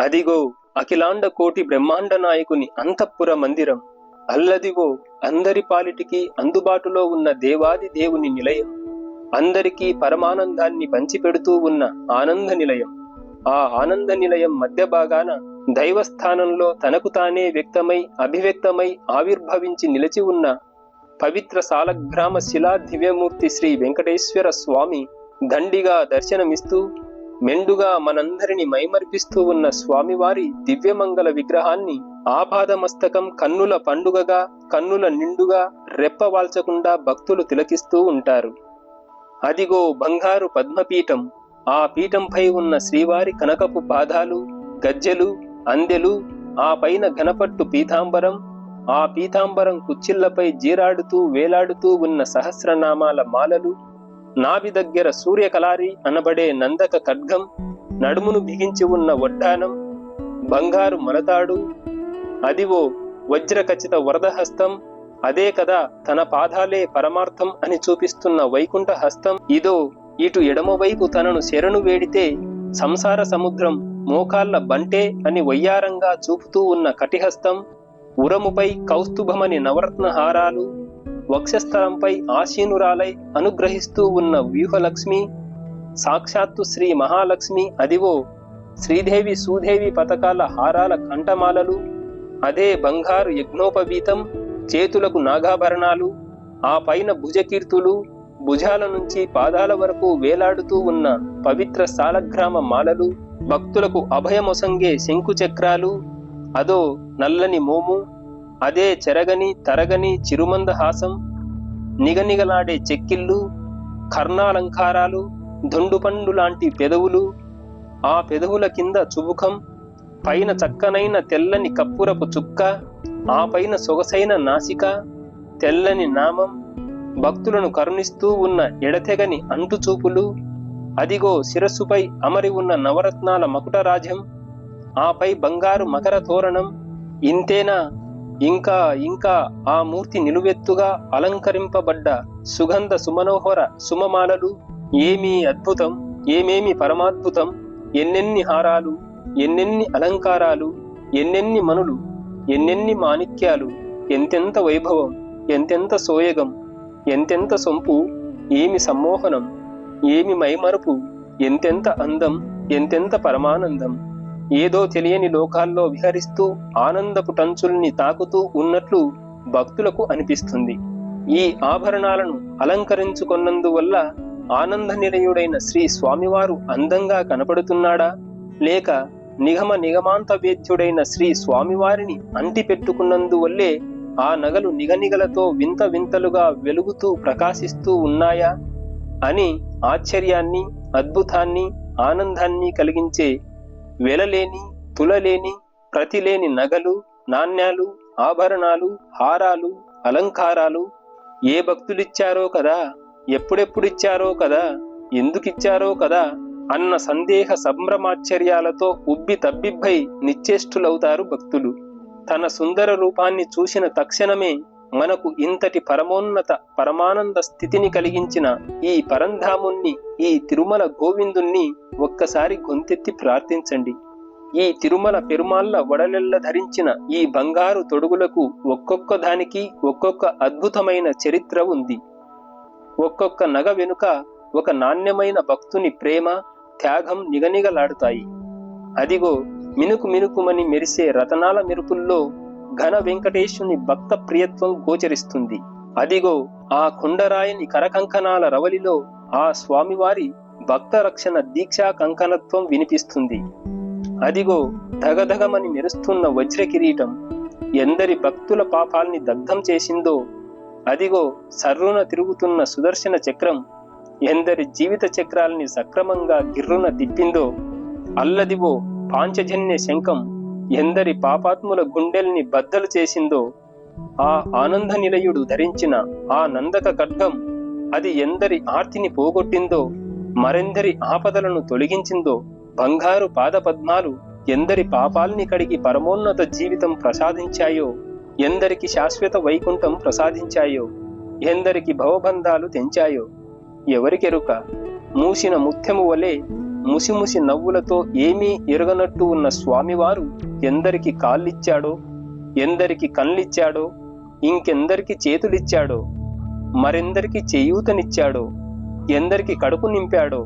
అదిగో అఖిలాండ కోటి బ్రహ్మాండ నాయకుని అంతఃపుర మందిరం. అల్లదిగో అందరి పాలిటికి అందుబాటులో ఉన్న దేవాది దేవుని నిలయం. అందరికీ పరమానందాన్ని పంచిపెడుతూ ఉన్న ఆనంద నిలయం. ఆ ఆనంద నిలయం మధ్య భాగాన దైవస్థానంలో తనకు తానే వ్యక్తమై అభివ్యక్తమై ఆవిర్భవించి నిలిచి ఉన్న పవిత్ర సాలగ్రామ శిలా దివ్యమూర్తి శ్రీ వెంకటేశ్వర స్వామి దండిగా దర్శనమిస్తూ మెండుగా మనందరిని మైమర్పిస్తూ ఉన్న స్వామివారి దివ్యమంగళ విగ్రహాన్ని ఆపాదమస్తకం కన్నుల పండుగగా కన్నుల నిండుగా రెప్పవాల్చకుండా భక్తులు తిలకిస్తూ ఉంటారు. అదిగో బంగారు పద్మపీఠం. ఆ పీఠంపై ఉన్న శ్రీవారి కనకపు పాదాలు గజ్జెలు అందెలు ఆ పైన ఘనపట్టు పీతాంబరం ఆ పీతాంబరం కుచ్చిళ్ళపై జీరాడుతూ వేలాడుతూ ఉన్న సహస్రనామాల మాలలు నాభి దగ్గర సూర్యకలారి అనబడే నందక ఖడ్గం నడుమును బిగించి ఉన్న వడ్డానం బంగారు మలతాడు అదివో వజ్రఖచిత వరదహస్తం అదే కదా తన పాదాలే పరమార్థం అని చూపిస్తున్న వైకుంఠ హస్తం ఇదో ఇటు ఎడమవైపు తనను శరణు వేడితే సంసార సముద్రం మోకాళ్ళ బంటే అని వయ్యారంగా చూపుతూ ఉన్న కటిహస్తం ఉరముపై కౌస్తుభమని నవరత్న హారాలు వక్షస్థలంపై ఆశీనురాలై అనుగ్రహిస్తూ ఉన్న వ్యూహలక్ష్మి సాక్షాత్తు శ్రీ మహాలక్ష్మి అదివో శ్రీదేవి సూదేవి పథకాల హారాల కంఠమాలలు అదే బంగారు యజ్ఞోపవీతం చేతులకు నాగాభరణాలు ఆ పైన భుజకీర్తులు భుజాల నుంచి పాదాల వరకు వేలాడుతూ ఉన్న పవిత్ర సాలగ్రామ మాలలు భక్తులకు అభయమొసంగే శంకు చక్రాలు అదో నల్లని మోము అదే చెరగని తరగని చిరుమంద హాసం నిగనిగలాడే చెక్కిళ్ళు కర్ణాలంకారాలు దొండుపండు లాంటి పెదవులు ఆ పెదవుల కింద చుబుకం పైన చక్కనైన తెల్లని కప్పురపు చుక్క ఆ పైన సొగసైన నాసిక తెల్లని నామం భక్తులను కరుణిస్తూ ఉన్న ఎడతెగని అంటుచూపులు అదిగో శిరస్సుపై అమరి ఉన్న నవరత్నాల మకుటరాజ్యం ఆపై బంగారు మకర తోరణం ఇంతేనా ఇంకా ఇంకా ఆ మూర్తి నిలువెత్తుగా అలంకరింపబడ్డ సుగంధ సుమనోహర సుమమాలలు ఏమీ అద్భుతం ఏమేమి పరమాద్భుతం ఎన్నెన్ని హారాలు ఎన్నెన్ని అలంకారాలు ఎన్నెన్ని మనులు ఎన్నెన్ని మాణిక్యాలు ఎంతెంత వైభవం ఎంతెంత సోయగం ఎంతెంత సొంపు ఏమి సమ్మోహనం ఏమి మైమరుపు ఎంతెంత అందం ఎంతెంత పరమానందం. ఏదో తెలియని లోకాల్లో విహరిస్తూ ఆనందపు టంచుల్ని తాకుతూ ఉన్నట్లు భక్తులకు అనిపిస్తుంది. ఈ ఆభరణాలను అలంకరించుకున్నందువల్ల ఆనంద నిలయుడైన శ్రీ స్వామివారు అందంగా కనపడుతున్నాడా? లేక నిగమ నిగమాంత వేద్యుడైన శ్రీ స్వామివారిని అంటి పెట్టుకున్నందువల్లే ఆ నగలు నిగనిగలతో వింత వింతలుగా వెలుగుతూ ప్రకాశిస్తూ ఉన్నాయా? అని ఆశ్చర్యాన్ని అద్భుతాన్ని ఆనందాన్ని కలిగించే వెలలేని తులలేని ప్రతిలేని నగలు నాణ్యాలు ఆభరణాలు హారాలు అలంకారాలు ఏ భక్తులిచ్చారో కదా ఎప్పుడెప్పుడిచ్చారో కదా ఎందుకిచ్చారో కదా అన్న సందేహ సంభ్రమాశ్చర్యాలతో ఉబ్బి తబ్బిబ్బై నిశ్చేష్టులవుతారు భక్తులు. తన సుందర రూపాన్ని చూసిన తక్షణమే మనకు ఇంతటి పరమోన్నత పరమానంద స్థితిని కలిగించిన ఈ పరంధాముణ్ణి ఈ తిరుమల గోవిందుణ్ణి ఒక్కసారి గొంతెత్తి ప్రార్థించండి. ఈ తిరుమల పెరుమాళ్ళ వడలెల్ల ధరించిన ఈ బంగారు తొడుగులకు ఒక్కొక్క దానికి ఒక్కొక్క అద్భుతమైన చరిత్ర ఉంది. ఒక్కొక్క నగ వెనుక ఒక నాణ్యమైన భక్తుని ప్రేమ త్యాగం నిగనిగలాడుతాయి. అదిగో మినుకు మినుకుమని మెరిసే రతనాల మెరుపుల్లో ఘన వెంకటేశుని భక్త ప్రియత్వం గోచరిస్తుంది. అదిగో ఆ కొండరాయని కరకంకణాల రవలిలో ఆ స్వామివారి భక్త రక్షణ దీక్షా కంకణత్వం వినిపిస్తుంది. అదిగో ధగధగమని మెరుస్తున్న వజ్ర కిరీటం ఎందరి భక్తుల పాపాల్ని దగ్ధం చేసిందో. అదిగో సర్రున తిరుగుతున్న సుదర్శన చక్రం ఎందరి జీవిత చక్రాల్ని సక్రమంగా గిర్రున తిప్పిందో. అల్లదివో పాంచజన్య శంఖం ఎందరి పాపాత్ముల గుండెల్ని బద్దలు చేసిందో. ఆ ఆనంద నిలయుడు ధరించిన ఆ నందక ఖడ్గం అది ఎందరి ఆర్తిని పోగొట్టిందో. మరెందరి ఆపదలను తొలగించిందో? బంగారు పాదపద్మాలు ఎందరి పాపాల్ని కడిగి పరమోన్నత జీవితం ప్రసాదించాయో? ఎందరికి శాశ్వత వైకుంఠం ప్రసాదించాయో? ఎందరికి భవబంధాలు తెంచాయో? ఎవరికెరుక మూసిన ముత్యము వలె ముసిముసి నవ్వులతో ఏమీ ఎరగనట్టు ఉన్న స్వామివారు ఎందరికి కాళ్ళిచ్చాడో? ఎందరికి కళ్ళిచ్చాడో? ఇంకెందరికి చేతులిచ్చాడో? మరెందరికి చేయూతనిచ్చాడో? ఎందరికి కడుపు నింపాడో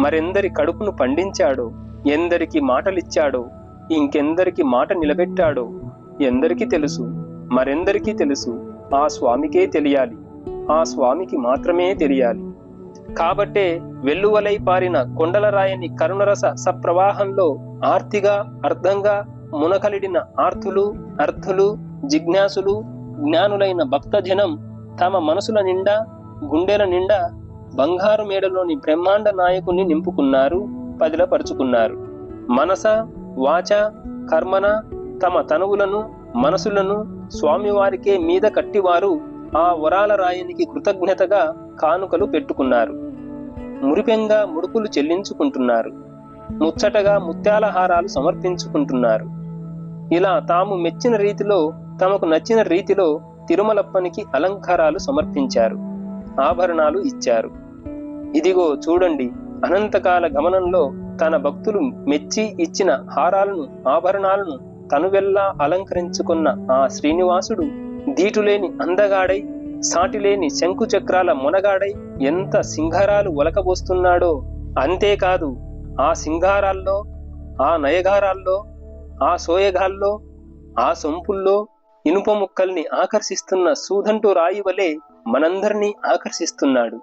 మరెందరి కడుపును పండించాడో ఎందరికి మాటలిచ్చాడో ఇంకెందరికి మాట నిలబెట్టాడో ఎందరికీ తెలుసు మరెందరికీ తెలుసు ఆ స్వామికే తెలియాలి ఆ స్వామికి మాత్రమే తెలియాలి. కాబట్టే వెల్లువలై పారిన కొండలరాయని కరుణరస సప్రవాహంలో ఆర్తిగా అర్థంగా మునకలిడిన ఆర్తులు అర్థులు జిజ్ఞాసులు జ్ఞానులైన భక్తజనం తమ మనసుల నిండా గుండెల నిండా బంగారు మేడలోని బ్రహ్మాండ నాయకుణ్ణి నింపుకున్నారు పదిలపరుచుకున్నారు. మనస వాచ కర్మన తమ తనువులను మనసులను స్వామివారికే మీద కట్టివారు ఆ వరాల రాయనికి కృతజ్ఞతగా కానుకలు పెట్టుకున్నారు. మురిపెంగా ముడుపులు చెల్లించుకుంటున్నారు. ముచ్చటగా ముత్యాలహారాలు సమర్పించుకుంటున్నారు. ఇలా తాము మెచ్చిన రీతిలో తమకు నచ్చిన రీతిలో తిరుమలప్పనికి అలంకారాలు సమర్పించారు. ఆభరణాలు ఇచ్చారు. ఇదిగో చూడండి అనంతకాల గమనంలో తన భక్తులు మెచ్చి ఇచ్చిన హారాలను ఆభరణాలను తనువెల్లా అలంకరించుకున్న ఆ శ్రీనివాసుడు దీటులేని అందగాడై సాటిలేని శంకుచక్రాల మొనగాడై ఎంత సింగారాలు ఒలకబోస్తున్నాడో! అంతేకాదు ఆ సింగారాల్లో ఆ నయగారాల్లో ఆ సోయగాల్లో ఆ సొంపుల్లో ఇనుప ముక్కల్ని ఆకర్షిస్తున్న సూదంటు రాయి వలె మనందరినీ ఆకర్షిస్తున్నాడు.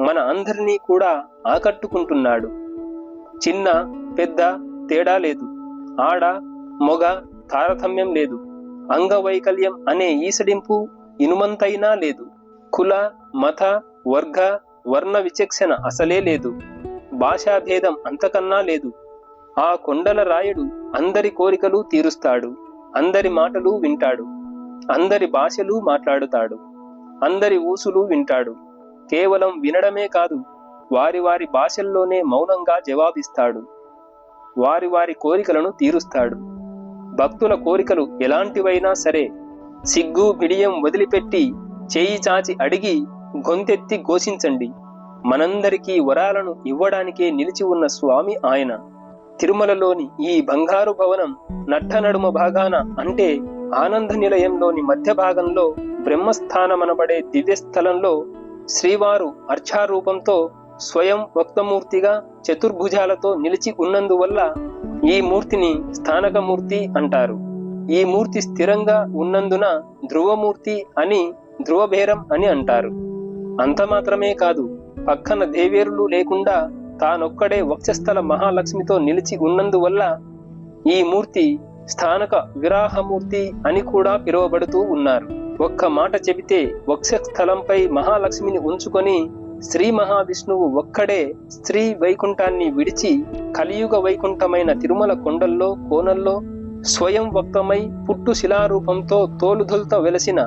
మన అందరినీ కూడా ఆకట్టుకుంటున్నాడు. చిన్న పెద్ద తేడా లేదు. ఆడ మొగ తారతమ్యం లేదు. అంగవైకల్యం అనే ఈసడింపు ఇనుమంతైనా లేదు. కుల మత వర్గ వర్ణ విచక్షణ అసలే లేదు. భాషాభేదం అంతకన్నా లేదు. ఆ కొండల రాయుడు అందరి కోరికలు తీరుస్తాడు. అందరి మాటలు వింటాడు. అందరి భాషలు మాట్లాడుతాడు. అందరి ఊసులు వింటాడు. కేవలం వినడమే కాదు వారి వారి భాషల్లోనే మౌనంగా జవాబిస్తాడు. వారి వారి కోరికలను తీరుస్తాడు. భక్తుల కోరికలు ఎలాంటివైనా సరే సిగ్గు బిడియం వదిలిపెట్టి చేయి చాచి అడిగి గొంతెత్తి ఘోషించండి. మనందరికీ వరాలను ఇవ్వడానికే నిలిచి ఉన్న స్వామి ఆయన. తిరుమలలోని ఈ బంగారు భవనం నట్ట నడుమ భాగాన అంటే ఆనంద నిలయంలోని మధ్య భాగంలో బ్రహ్మస్థానమనబడే దివ్యస్థలంలో శ్రీవారు అర్చారూపంతో స్వయం వక్తమూర్తిగా చతుర్భుజాలతో నిలిచి ఉన్నందువల్ల ఈ మూర్తిని స్థానక మూర్తి అంటారు. ఈ మూర్తి స్థిరంగా ఉన్నందున ధ్రువమూర్తి అని ధ్రువభేరం అని అంటారు. అంత మాత్రమే కాదు పక్కన దేవేరులు లేకుండా తానొక్కడే వక్షస్థల మహాలక్ష్మితో నిలిచి ఉన్నందువల్ల ఈ మూర్తి స్థానక విరాహమూర్తి అని కూడా పిలువబడుతూ ఉన్నారు. ఒక్క మాట చెబితే వక్షస్థలంపై మహాలక్ష్మిని ఉంచుకొని శ్రీ మహావిష్ణువు ఒక్కడే స్త్రీ వైకుంఠాన్ని విడిచి కలియుగ వైకుంఠమైన తిరుమల కొండల్లో కోనల్లో స్వయం వక్తమై పుట్టు శిలారూపంతో తోలుదొల్త వెలసిన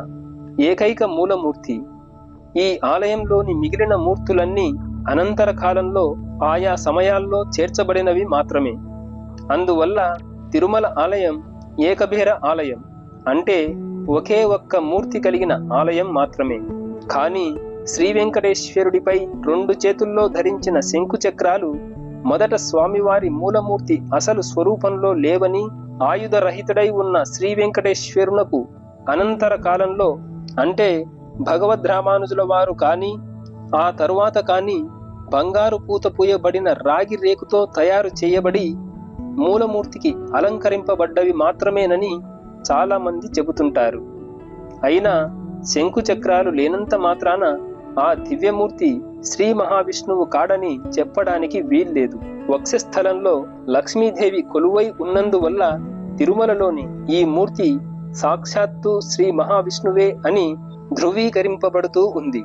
ఏకైక మూలమూర్తి. ఈ ఆలయంలోని మిగిలిన మూర్తులన్నీ అనంతర కాలంలో ఆయా సమయాల్లో చేర్చబడినవి మాత్రమే. అందువల్ల తిరుమల ఆలయం ఏకభేర ఆలయం అంటే ఒకే ఒక్క మూర్తి కలిగిన ఆలయం మాత్రమే. కానీ శ్రీ వెంకటేశ్వరుడిపై రెండు చేతుల్లో ధరించిన శంకు చక్రాలు మొదట స్వామివారి మూలమూర్తి అసలు స్వరూపంలో లేవని ఆయుధరహితుడై ఉన్న శ్రీ వెంకటేశ్వరునకు అనంతర కాలంలో అంటే భగవద్రామానుజుల వారు కానీ ఆ తరువాత కానీ బంగారు పూత పూయబడిన రాగి రేకుతో తయారు చేయబడి మూలమూర్తికి అలంకరింపబడ్డవి మాత్రమేనని చాలామంది చెబుతుంటారు. అయినా శంకు చక్రాలు లేనంత మాత్రాన ఆ దివ్యమూర్తి శ్రీ మహావిష్ణువు కాడని చెప్పడానికి వీల్లేదు. వక్షస్థలంలో లక్ష్మీదేవి కొలువై ఉన్నందువల్ల తిరుమలలోని ఈ మూర్తి సాక్షాత్తు శ్రీ మహావిష్ణువే అని ధృవీకరింపబడుతూ ఉంది.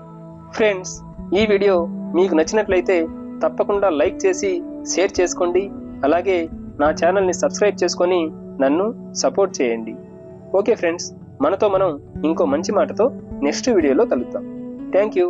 ఫ్రెండ్స్ ఈ వీడియో మీకు నచ్చినట్లయితే తప్పకుండా లైక్ చేసి షేర్ చేసుకోండి. అలాగే నా ఛానల్ని సబ్స్క్రైబ్ చేసుకొని నన్ను సపోర్ట్ చేయండి. ఓకే ఫ్రెండ్స్ మనతో మనం ఇంకో మంచి మాటతో నెక్స్ట్ వీడియోలో కలుద్దాం. Thank you